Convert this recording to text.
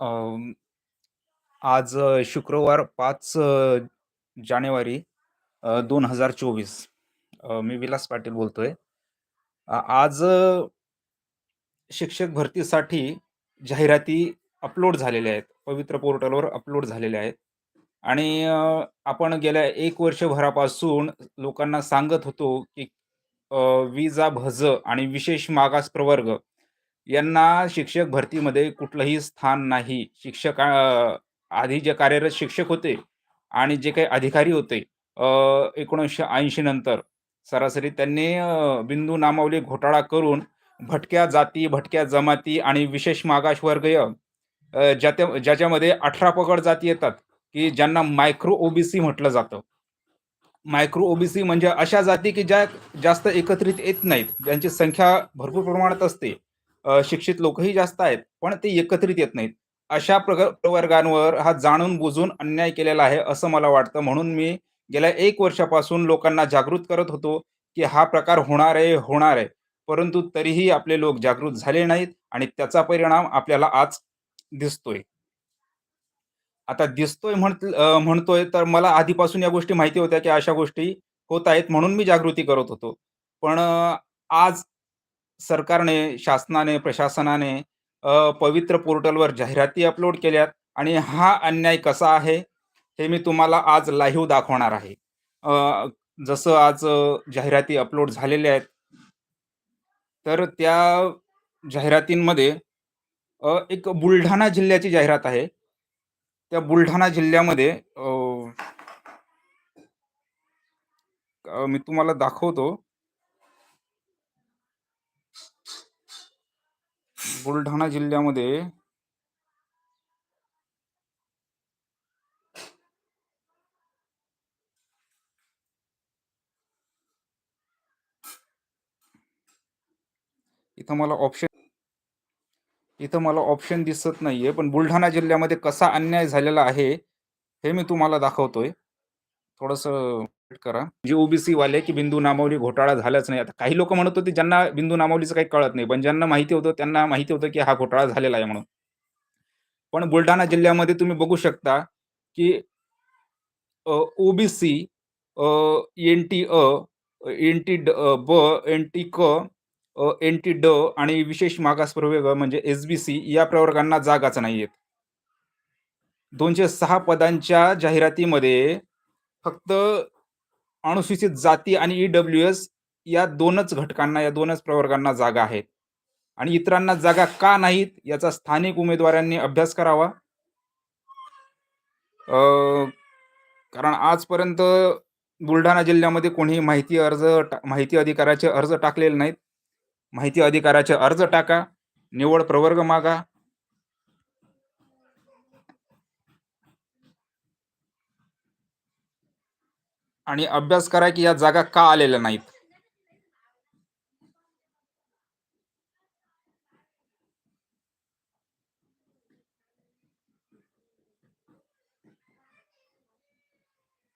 अं, आज अ, शुक्रवार 5 अ, जानेवारी अ, 2024 अ, मी विलास पाटील बोलतोय. अ, आज अ, शिक्षक भरतीसाठी जाहिराती अपलोड झालेल्या आहेत. पवित्र पोर्टलवर अपलोड झालेल्या आहेत आणि अ, आपण गेल्या 1 वर्षभरापासून लोकांना सांगत होतो, की अ, विजा, भज आणि विशेष मागास प्रवर्ग यांना शिक्षक भरतीमध्ये कुठलंही स्थान नाही. शिक्षक आधी जे कार्यरत शिक्षक होते आणि जे काही अधिकारी होते एकोणीसशे ऐंशी नंतर सरासरी त्यांनी बिंदू नामावली घोटाळा करून भटक्या जाती, भटक्या जमाती आणि विशेष मागासवर्गीय अ, ज्याच्या ज्याच्यामध्ये 18 पगड जाती येतात, की ज्यांना मायक्रो ओबीसी म्हटलं जातं. मायक्रो ओबीसी म्हणजे अशा जाती, की ज्या जास्त एकत्रित येत नाहीत. ज्यांची संख्या भरपूर प्रमाणात असते. शिक्षित लोकही जास्त आहेत, पण ते एकत्रित येत नाहीत. अशा प्रग प्रवर्गांवर हा जाणून-बुजून अन्याय केलेला आहे, असं मला वाटतं. म्हणून मी गेल्या एक वर्षापासून लोकांना जागृत करत होतो, की हा प्रकार होणार आहे, होणार आहे. परंतु तरीही आपले लोक जागृत झाले नाहीत आणि त्याचा परिणाम आपल्याला आज दिसतोय. आता दिसतोय म्हणतोय तर मला आधीपासून या गोष्टी माहिती होत्या, की अशा गोष्टी होत आहेत म्हणून मी जागृती करत होतो. पण आज सरकारने, शासनाने, प्रशासनाने पवित्र पोर्टलवर जाहिराती अपलोड केल्यात आणि हा अन्याय कसा आहे, हे मी तुम्हाला आज लाईव्ह दाखवणार आहे. जसं आज जाहिराती अपलोड झालेल्या आहेत. तर त्या जाहिरातींमध्ये एक बुलढाणा जिल्ह्याची जाहिरात आहे. त्या बुलढाणा जिल्ह्यामध्ये मी तुम्हाला दाखवतो. बुलढाणा जिल्ह्यामध्ये इथं मला ऑप्शन इथं मला ऑप्शन दिसत नाहीये, पण बुलढाणा जिल्ह्यामध्ये कसा अन्याय झालेला आहे, हे मी तुम्हाला दाखवतोय. थोडंसं करा. जे ओबीसी वाले, की बिंदू नामावली घोटाळा झालाच नाही. आता काही लोक म्हणत होते, ज्यांना बिंदू नामावलीचं काही कळत नाही. पण ज्यांना माहिती होतं, त्यांना माहिती होतं, की हा घोटाळा झालेला आहे म्हणून. पण बुलढाणा जिल्ह्यामध्ये तुम्ही बघू शकता, की ओबीसी, एन-टी-अ, एन-टी-ड ब, एन-टी-क, एन-टी-ड आणि विशेष मागास प्रवर्ग म्हणजे एस-बी-सी या प्रवर्गांना जागाच नाहीयेत. 206 पदांच्या जाहिरातीमध्ये फक्त अनुसूचित जाती आणि ई-डब्ल्यू-एस या दोनच घटकांना, या दोनच प्रवर्गांना जागा आहेत. आणि इतरांना जागा का नाहीत, याचा स्थानिक उमेदवारांनी अभ्यास करावा. कारण आजपर्यंत बुलढाणा जिल्ह्यामध्ये कोणीही माहिती अर्ज माहिती अधिकाराचे अर्ज टाकलेले नाहीत. माहिती अधिकाराचे अर्ज टाका, निवड प्रवर्ग मागा. आणि अभ्यास करा, की या जागा का आलेल्या नाहीत.